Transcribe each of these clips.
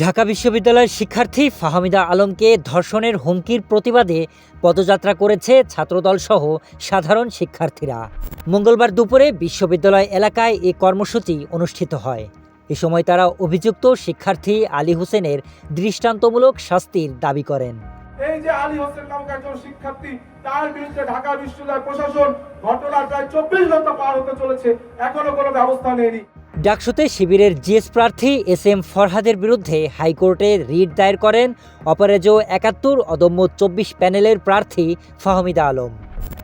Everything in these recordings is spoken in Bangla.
ঢাকা বিশ্ববিদ্যালয়ের শিক্ষার্থী ফাহমিদা আলমকে ধর্ষণের হুমকির প্রতিবাদে পদযাত্রা করেছে ছাত্রদল সহ সাধারণ শিক্ষার্থীরা। মঙ্গলবার দুপুরে বিশ্ববিদ্যালয় এলাকায় এ কর্মসূচি অনুষ্ঠিত হয়। এ সময় তারা অভিযুক্ত শিক্ষার্থী আলী হোসেনের দৃষ্টান্তমূলক শাস্তির দাবি করেন। এই যে আলী হোসেন নামক একজন শিক্ষার্থী, তার বিরুদ্ধে ঢাকা বিশ্ববিদ্যালয় প্রশাসন ঘটনার প্রায় চব্বিশ ঘণ্টা পার হতে চলেছে। এখনও কোনো ব্যবস্থা নেয়নি। ডাকসুতে শিবিরের জিএস প্রার্থী এস এম ফরহাদের বিরুদ্ধে হাইকোর্টে রিট দায়ের করেন অপরাজেয় একাত্তর অদম্য চব্বিশ প্যানেলের প্রার্থী ফাহমিদা আলম।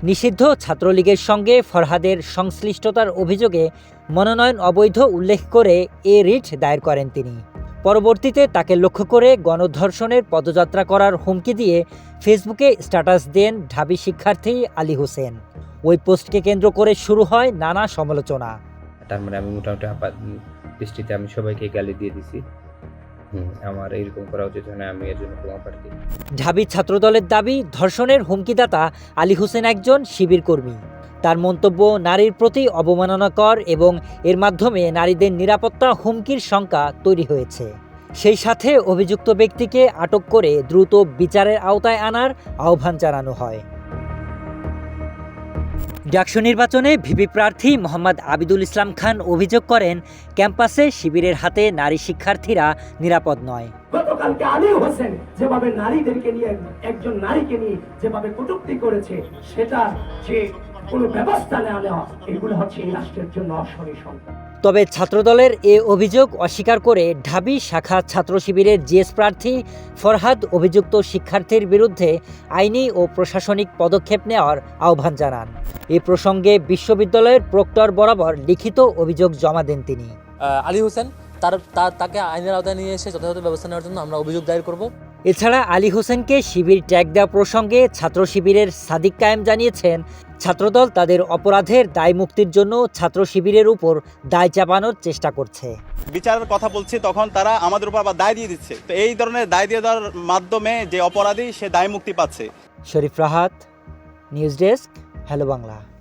নিষিদ্ধ ছাত্রলীগের সঙ্গে ফরহাদের সংশ্লিষ্টতার অভিযোগে মনোনয়ন অবৈধ উল্লেখ করে এ রিট দায়ের করেন তিনি। পরবর্তীতে তাকে লক্ষ্য করে গণধর্ষণের পদযাত্রা করার হুমকি দিয়ে ফেসবুকে স্ট্যাটাস দেন ঢাবি শিক্ষার্থী আলী হোসেন। ওই পোস্টকে কেন্দ্র করে শুরু হয় নানা সমালোচনা। তার মানে আমি মোটামুটি আপাত দৃষ্টিতে আমি সবাইকে গালি দিয়ে দিছি। আমার এরকম করা উচিত না, আমি এর জন্য ক্ষমা প্রার্থী। ঢাবি ছাত্রদলের দাবি, ধর্ষণের হুমকিদাতা আলী হোসেন একজন শিবির কর্মী। তার মন্তব্য, নারীর প্রতি অবমাননাকর এবং এর মাধ্যমে নারীদের নিরাপত্তা হুমকির শঙ্কা তৈরি হয়েছে। সেই সাথে অভিযুক্ত ব্যক্তিকে আটক করে দ্রুত বিচারের আওতায় আনার আহ্বান জানানো হয়। ডাকসু নির্বাচনে ভিপি প্রার্থী মোহাম্মদ আবিদুল ইসলাম খান অভিযোগ করেন, ক্যাম্পাসে শিবিরের হাতে নারী শিক্ষার্থীরা নিরাপদ নয়। গতকালকে আলী হোসেন যেভাবে নারীদেরকে নিয়ে, একজন নারীকে নিয়ে যেভাবে কটুক্তি করেছে, সেটা যে কোনো ব্যবস্থা নেওয়া, এগুলো হচ্ছে এই রাষ্ট্রের জন্য অসরিসংখ্যা তবে ছাত্রদলের এ অভিযোগ অস্বীকার করে ঢাবি শাখা ছাত্র শিবিরের জিএস প্রার্থী ফরহাদ অভিযুক্ত শিক্ষার্থীর বিরুদ্ধে আইনি ও প্রশাসনিক পদক্ষেপ নেওয়ার আহ্বান জানান। এ প্রসঙ্গে বিশ্ববিদ্যালয়ের প্রক্টর বরাবর লিখিত অভিযোগ জমা দেন তিনি। আলী হোসেন, তার তাকে আইনের আওতায় নিয়ে এসে যথাযথ ব্যবস্থা নেওয়ার জন্য আমরা অভিযোগ দায়ের করব। এছাড়া আলী হোসেনকে শিবির ট্যাগ দেওয়া প্রসঙ্গে ছাত্র শিবিরের সাদিক কায়েম জানিয়েছেন ছাত্রদল তাদের অপরাধের দায় মুক্তির জন্য ছাত্র শিবিরের উপর দায় চাপানোর চেষ্টা করছে। বিচারের কথা বলছি তখন তারা আমাদের উপর আবার দায় দিয়ে দিচ্ছে। তো এই ধরনের দায় দিয়ে দেওয়ার মাধ্যমে যে অপরাধী সে দায় মুক্তি পাচ্ছে। Sharif Rahat news desk hello Bangla.